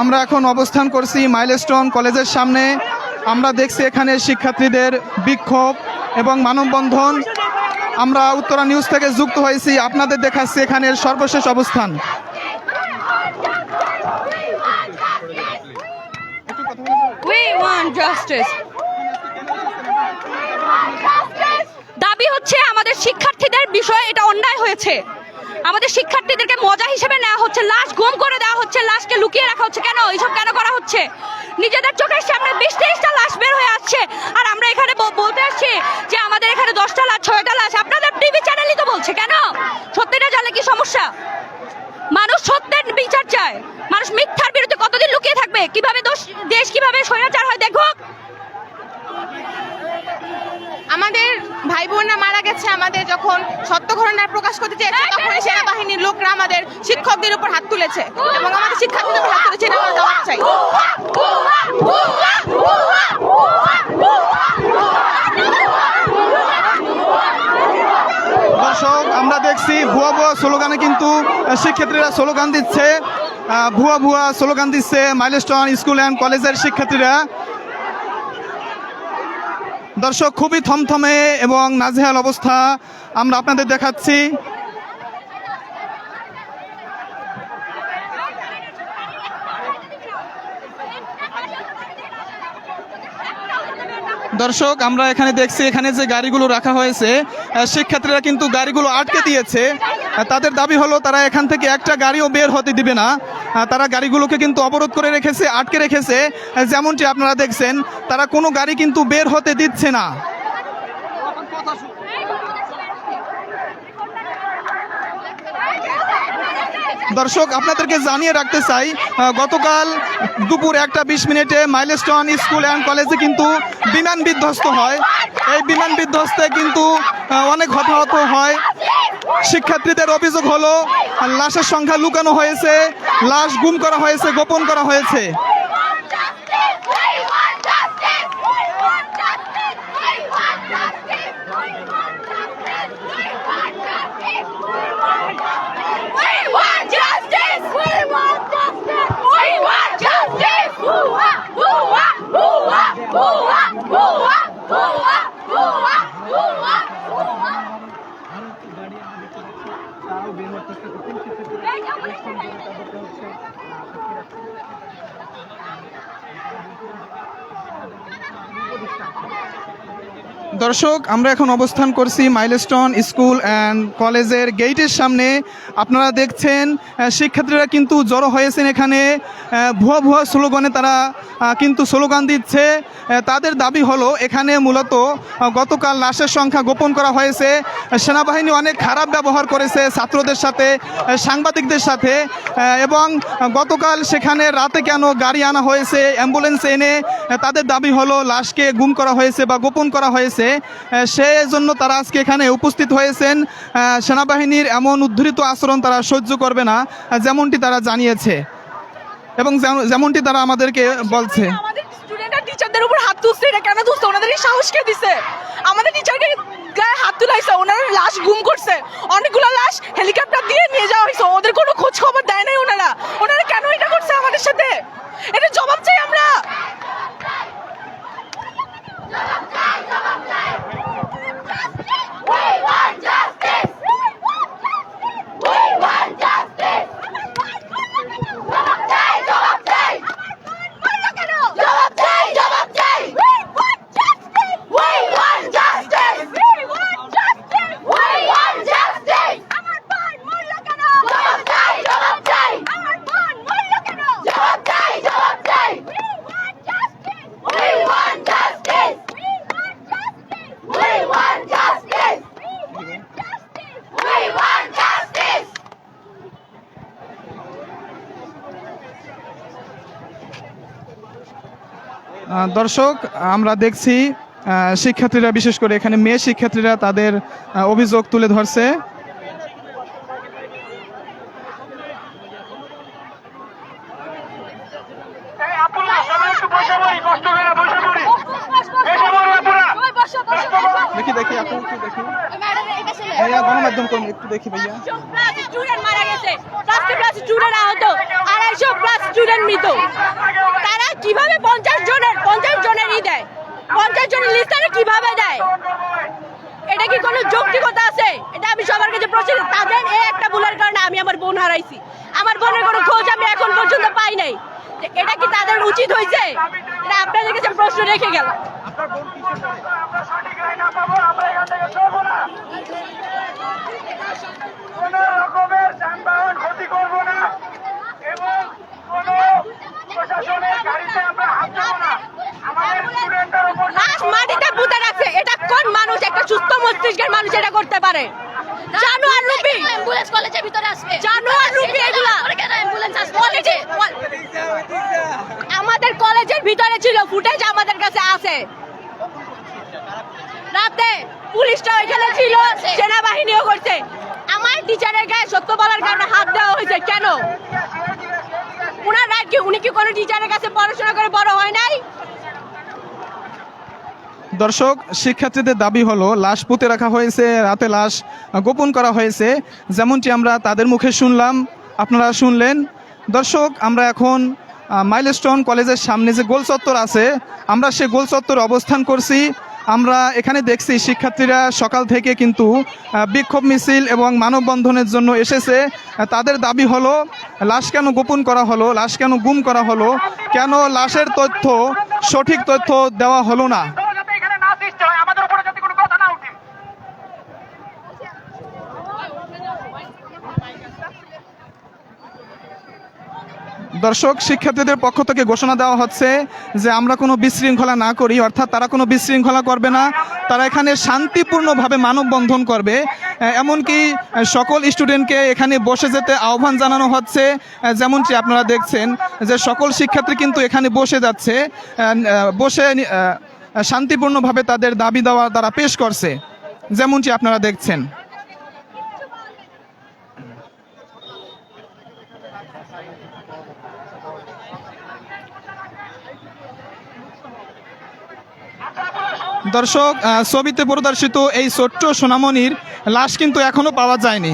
আমরা এখন অবস্থান করছি মাইলস্টোন কলেজের সামনে। আমরা দেখছি এখানে শিক্ষার্থীদের বিক্ষোভ এবং মানববন্ধন। আমরা উত্তরা নিউজ থেকে যুক্ত হয়েছি। আপনাদের দেখাচ্ছি এখানের সর্বশেষ অবস্থান। We want justice. দাবি হচ্ছে আমাদের শিক্ষার্থীদের বিষয়ে এটা অন্যায় হয়েছে। আমাদের শিক্ষার্থীদেরকে মজা হিসেবে নেওয়া হচ্ছে, লাশ গুম করে দেওয়া হচ্ছে, লাশকে লুকিয়ে রাখা হচ্ছে। কেন? এইসব কেন করা হচ্ছে? নিজেদের চোখের সামনে বিশ তেইশটা লাশ বের হয়ে আসছে। আর আমরা এখানে বলতে আসছি যে আমাদের এখানে দশটা লাশ, ছয়টা লাশ। আপনাদের টিভি চ্যানেলই তো বলছে, কেন? সত্যিটা জানলে কি সমস্যা? মানুষ সত্যের বিচার চায়। মানুষ মিথ্যার বিরুদ্ধে কতদিন লুকিয়ে থাকবে? কীভাবে দোষ দেশ কীভাবে স্বৈরাচার হয়? দেখো আমাদের ভাই বোনরা মারা গেছে আমাদের যখন সত্য ঘটনা প্রকাশ করতে চেয়েছে তখন সেনাবাহিনীর লোকরা আমাদের শিক্ষকদের উপর হাত তুলেছে এবং আমাদের শিক্ষার্থীদের উপর হাত তুলেছে এটা আমরা জবাব চাই। দর্শক আমরা দেখছি ভুয়া ভুয়া স্লোগানে কিন্তু শিক্ষার্থীরা স্লোগান দিচ্ছে। ভুয়া ভুয়া স্লোগান দিচ্ছে মাইলস্টোন স্কুল অ্যান্ড কলেজের শিক্ষার্থীরা। দর্শক, খুবই থমথমে এবং নাজেহাল অবস্থা আমরা আপনাদের দেখাচ্ছি। দর্শক, আমরা এখানে দেখছি এখানে যে গাড়িগুলো রাখা হয়েছে শিক্ষার্থীরা কিন্তু গাড়িগুলো আটকে দিয়েছে। তাদের দাবি হলো, তারা এখান থেকে একটা গাড়িও বের হতে দিবে না। তারা গাড়িগুলোকে কিন্তু অবরোধ করে রেখেছে, আটকে রেখেছে। যেমনটি আপনারা দেখছেন, তারা কোনো গাড়ি কিন্তু বের হতে দিচ্ছে না। দর্শক, আপনাদেরকে জানিয়ে রাখতে চাই গতকাল দুপুর একটা বিশ মিনিটে মাইলস্টোন স্কুল অ্যান্ড কলেজে কিন্তু বিমান বিধ্বস্ত হয়। এই বিমান বিধ্বস্তে কিন্তু অনেক হতাহত হয়। শিক্ষার্থীদের অভিযোগ হলো লাশের সংখ্যা লুকানো হয়েছে লাশ গুম করা হয়েছে গোপন করা হয়েছে। দর্শক, আমরা এখন অবস্থান করছি মাইলস্টোন স্কুল অ্যান্ড কলেজের গেটের সামনে। আপনারা দেখছেন শিক্ষার্থীরা কিন্তু জড়ো হয়েছেন এখানে। ভুয়া ভুয়া স্লোগানে তারা কিন্তু স্লোগান দিচ্ছে। তাদের দাবি হলো, এখানে মূলত গতকাল লাশের সংখ্যা গোপন করা হয়েছে। সেনাবাহিনী অনেক খারাপ ব্যবহার করেছে ছাত্রদের সাথে সাংবাদিকদের সাথে। এবং গতকাল সেখানে রাতে কেন গাড়ি আনা হয়েছে, অ্যাম্বুলেন্স এনে তাদের দাবি হলো লাশকে গুম করা হয়েছে বা গোপন করা হয়েছে। সেজন্য তারা আজকে এখানে উপস্থিত হয়েছেন। সেনাবাহিনীর এমন উদ্ধৃত আচরণ তারা সহ্য করবে না যেমনটি তারা জানিয়েছে। এবং যেমন- যেমনটি তারা আমাদেরকে বলছে। টিচারদের উপর হাত তুলছে এটা কেন তুলছে? ওনাদের এই সাহস কে দিছে? আমাদের টিচারকে গায়ে হাত তুলাইছে ওনারা লাশ গুম করছে। অনেকগুলো লাশ হেলিকপ্টার দিয়ে নিয়ে যাওয়া হয়েছে ওদের কোনো খোঁজ খবর দেয় নাই ওনারা ওনারা কেন এটা করছে আমাদের সাথে এটা জবাব চাই আমরা আহ, দর্শক আমরা দেখছি শিক্ষার্থীরা বিশেষ করে এখানে মেয়ে শিক্ষার্থীরা তাদের অভিযোগ তুলে ধরছে। দেখি দেখি আপনি একটু দেখি। ভাইয়া গণমাধ্যম কর্মী একটু দেখি ভাইয়া। মারা গেছে। প্লাস আহত। আড়াইশো প্লাস স্টুডেন্ট মৃত। তারা কীভাবে পঞ্চাশ জনেরই দেয় পঞ্চাশ জনের লিস্ট তারা কীভাবে দেয়? এটা কি কোনো যৌক্তিকতা আছে? এটা আমি সবার কাছে প্রশ্ন তাদের এই একটা ভুলের কারণে আমি আমার বোন হারাইছি। আমার বোনের কোনো খোঁজ আমি এখন পর্যন্ত পাই নাই। এটা কি তাদের উচিত হয়েছে? এটা আপনাদের কাছে প্রশ্ন রেখে গেল আমরা সঠিক আইন না পাবো আমরা এখান থেকে চলবো না কোন রকমের যানবাহন ক্ষতি করব না এবং কোন প্রশাসনের গাড়িতে আমরা হাত দেবো না আমাদের স্টুডেন্টের উপর লাশ মাটিতে পুঁতে রাখছে এটা কোন মানুষ একটা সুস্থ মস্তিষ্কের মানুষ এটা করতে পারে। জানোয়ার রূপী অ্যাম্বুলেন্স কলেজের ভিতরে আসবে। জানোয়ার রূপী এগুলা। অ্যাম্বুলেন্স আসবে কলেজে আমাদের কলেজের ভিতরে ছিল ফুটেজ আমাদের কাছে আছে। রাতে পুলিশটা ওইখানে ছিল সেনাবাহিনীও করছে। আমার টিচারের গায়ে সত্য বলার কারণে হাত দেওয়া হয়েছে। কেন? উনার রাইট কি? উনি কি কোনো টিচারের কাছে পড়াশোনা করে বড় হয় নাই? দর্শক, শিক্ষার্থীদের দাবি হলো, লাশ পুঁতে রাখা হয়েছে, রাতে লাশ গোপন করা হয়েছে। যেমনটি আমরা তাদের মুখে শুনলাম, আপনারা শুনলেন। দর্শক, আমরা এখন মাইলস্টোন কলেজের সামনে যে গোল চত্বর আছে, আমরা সে গোল চত্বরে অবস্থান করছি। আমরা এখানে দেখছি, শিক্ষার্থীরা সকাল থেকে কিন্তু বিক্ষোভ মিছিল এবং মানববন্ধনের জন্য এসেছে। তাদের দাবি হলো, লাশ কেন গোপন করা হলো, লাশ কেন গুম করা হলো, কেন লাশের তথ্য, সঠিক তথ্য দেওয়া হলো না যাতে এখানে না সৃষ্টি হয় আমাদের উপরে যাতে কোনো কথা না উঠে দর্শক, শিক্ষার্থীদের পক্ষ থেকে ঘোষণা দেওয়া হচ্ছে যে আমরা কোনো বিশৃঙ্খলা না করি, অর্থাৎ তারা কোনো বিশৃঙ্খলা করবে না। তারা এখানে শান্তিপূর্ণভাবে মানববন্ধন করবে। এমনকি সকল স্টুডেন্টকে এখানে বসে যেতে আহ্বান জানানো হচ্ছে। যেমনটি আপনারা দেখছেন যে সকল শিক্ষার্থী কিন্তু এখানে বসে যাচ্ছে। বসে শান্তিপূর্ণভাবে তাদের দাবি দেওয়া তারা পেশ করছে, যেমনটি আপনারা দেখছেন। দর্শক ছবিতে প্রদর্শিত এই ছোট্ট সোনামণির লাশ কিন্তু এখনও পাওয়া যায়নি।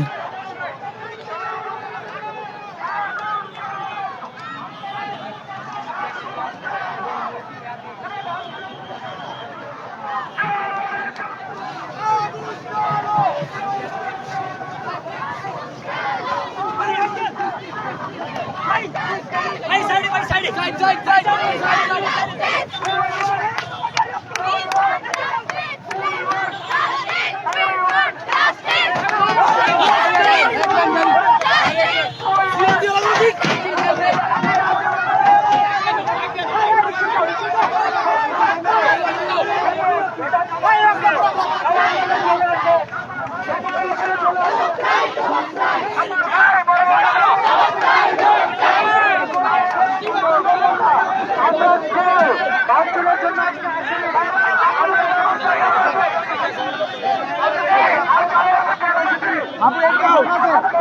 tight, tight, tight. পরিষ্কার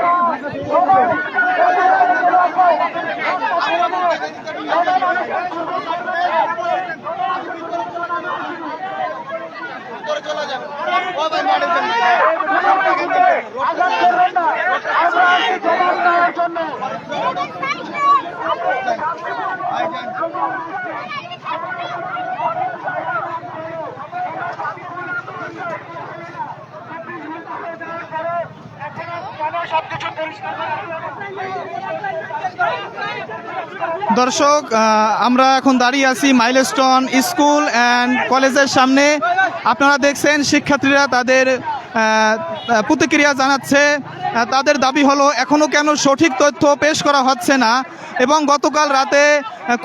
দর্শক আমরা এখন দাঁড়িয়ে আছি মাইলস্টোন স্কুল অ্যান্ড কলেজের সামনে। আপনারা দেখছেন, শিক্ষার্থীরা তাদের প্রতিক্রিয়া জানাচ্ছে। তাদের দাবি হলো এখনও কেন সঠিক তথ্য পেশ করা হচ্ছে না? এবং গতকাল রাতে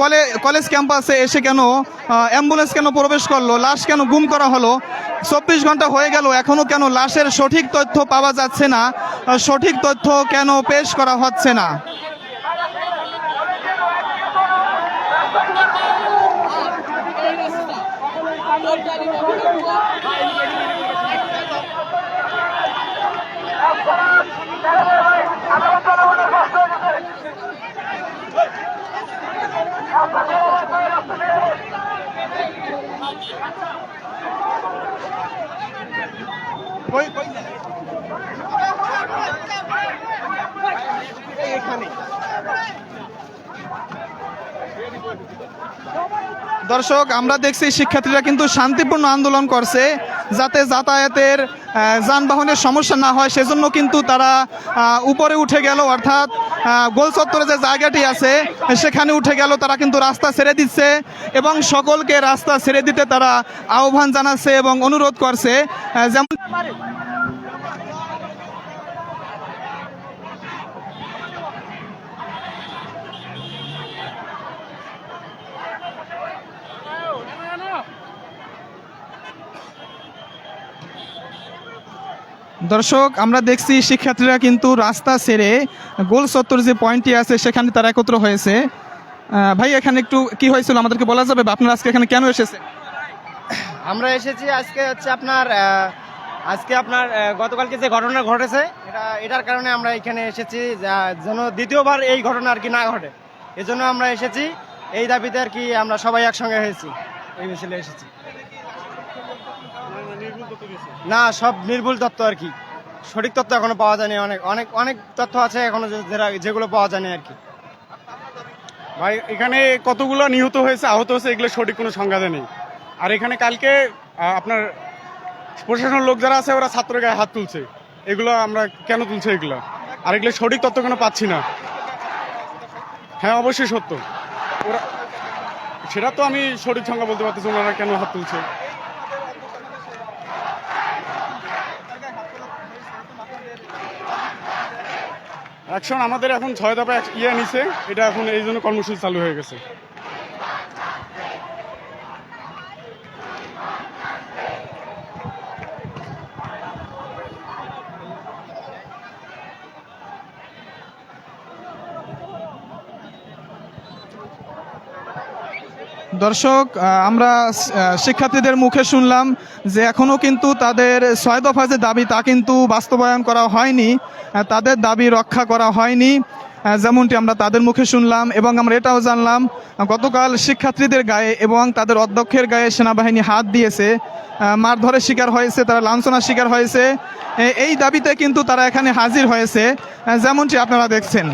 কলে, কলেজ ক্যাম্পাসে এসে কেন অ্যাম্বুলেন্স কেন প্রবেশ করল, লাশ কেন গুম করা হলো, চব্বিশ ঘণ্টা হয়ে গেল এখনও কেন লাশের সঠিক তথ্য পাওয়া যাচ্ছে না সঠিক তথ্য কেন পেশ করা হচ্ছে না? দর্শক, আমরা দেখছি শিক্ষার্থীরা কিন্তু শান্তিপূর্ণ আন্দোলন করছে যাতে যাতায়াতের যানবাহনের সমস্যা না হয়, সেজন্য কিন্তু তারা উপরে উঠে গেল। অর্থাৎ গোল চত্বরে যে জায়গাটি আছে, সেখানে উঠে গেল, তারা কিন্তু রাস্তা ছেড়ে দিচ্ছে এবং সকলকে রাস্তা ছেড়ে দিতে তারা আহ্বান জানাচ্ছে এবং অনুরোধ করছে। যেমন দর্শক, আমরা দেখছি শিক্ষার্থীরা কিন্তু রাস্তা ছেড়ে গোল চত্বর যে পয়েন্টটি আছে, সেখানে তারা একত্র হয়েছে। ভাই, এখানে একটু কি হয়েছিল আমাদেরকে বলা যাবে? বা আপনারা আজকে এখানে কেন এসেছে আমরা এসেছি আজকে হচ্ছে আপনার আজকে আপনার গতকালকে যে ঘটনা ঘটেছে, এটা, এটার কারণে আমরা এখানে এসেছি যেন দ্বিতীয়বার এই ঘটনা আর কি না ঘটে। এজন্য আমরা এসেছি। এই দাবিতে আর কি আমরা সবাই একসঙ্গে হয়েছি। এই মিছিলে এসেছি। না সব নির্ভুল তথ্য আর কি। সঠিক তথ্য এখনও পাওয়া যায়নি অনেক অনেক অনেক তথ্য আছে এখনও যেগুলো পাওয়া যায়নি আর কি। ভাই এখানে কতগুলো নিহত হয়েছে আহত হয়েছে এগুলো সঠিক কোনো সংজ্ঞা নেই আর এখানে কালকে আপনার প্রশাসনের লোক যারা আছে ওরা ছাত্র গায়ে হাত তুলছে। এগুলো আমরা কেন তুলছে এগুলো? আর এগুলো সঠিক তথ্য কেন পাচ্ছি না? হ্যাঁ অবশ্যই সত্য। ওরা সেটা তো আমি সঠিক সংজ্ঞা বলতে পারতেছি ওনারা কেন হাত তুলছে? অ্যাকশন আমাদের এখন ছয় দফা ইয়ে নিছে। এটা এখন এই জন্য কর্মসূচি চালু হয়ে গেছে। দর্শক আমরা শিক্ষার্থীদের মুখে শুনলাম যে এখনও কিন্তু তাদের ছয় দফা যে দাবি তা কিন্তু বাস্তবায়ন করা হয়নি তাদের দাবি রক্ষা করা হয়নি যেমনটি আমরা তাদের মুখে শুনলাম এবং আমরা এটাও জানলাম গতকাল শিক্ষার্থীদের গায়ে এবং তাদের অধ্যক্ষের গায়ে সেনাবাহিনী হাত দিয়েছে মারধরের শিকার হয়েছে, তারা লাঞ্ছনার শিকার হয়েছে এই দাবিতে কিন্তু তারা এখানে হাজির হয়েছে যেমনটি আপনারা দেখছেন।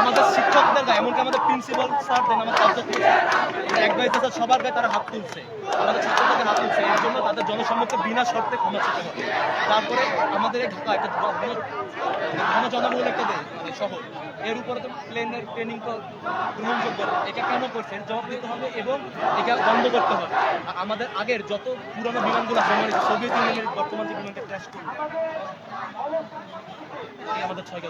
আমাদের শিক্ষকদের গায়ে, এমনকি আমাদের প্রিন্সিপাল স্যার দেন, আমাদের অধ্যক্ষ এক স্যার সবার গায়ে তারা হাত তুলছে। আমাদের ছাত্রদের হাত তুলছে। এর জন্য তাদের জনসম্মুখে বিনা শর্তে ক্ষমা চেতে হবে। তারপরে আমাদের এই ঢাকা একটা ঘন ঘন জনবহুল একটা শহর। এর উপরে তো প্লেনের ট্রেনিং তো গ্রহণযোগ্য। এটা কেন করছে জবাব দিতে হবে এবং এটা বন্ধ করতে হবে। আমাদের আগের যত পুরনো বিমানগুলো আমার সোভিয়েত ইউনিয়নের বর্তমান যে বিমানটা ক্র্যাশ করবে আমাদের ছয়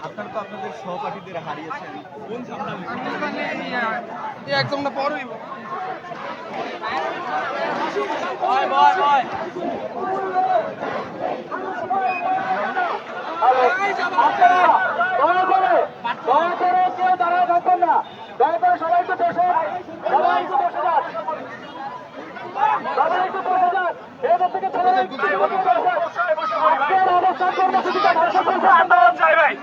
একদম না পড়ই ভয় ভয় ভয় সবাই একটু বসে সবাই সবাই একটু বসে যান। এবার থেকে ছেলে আন্দোলন চাই ভাই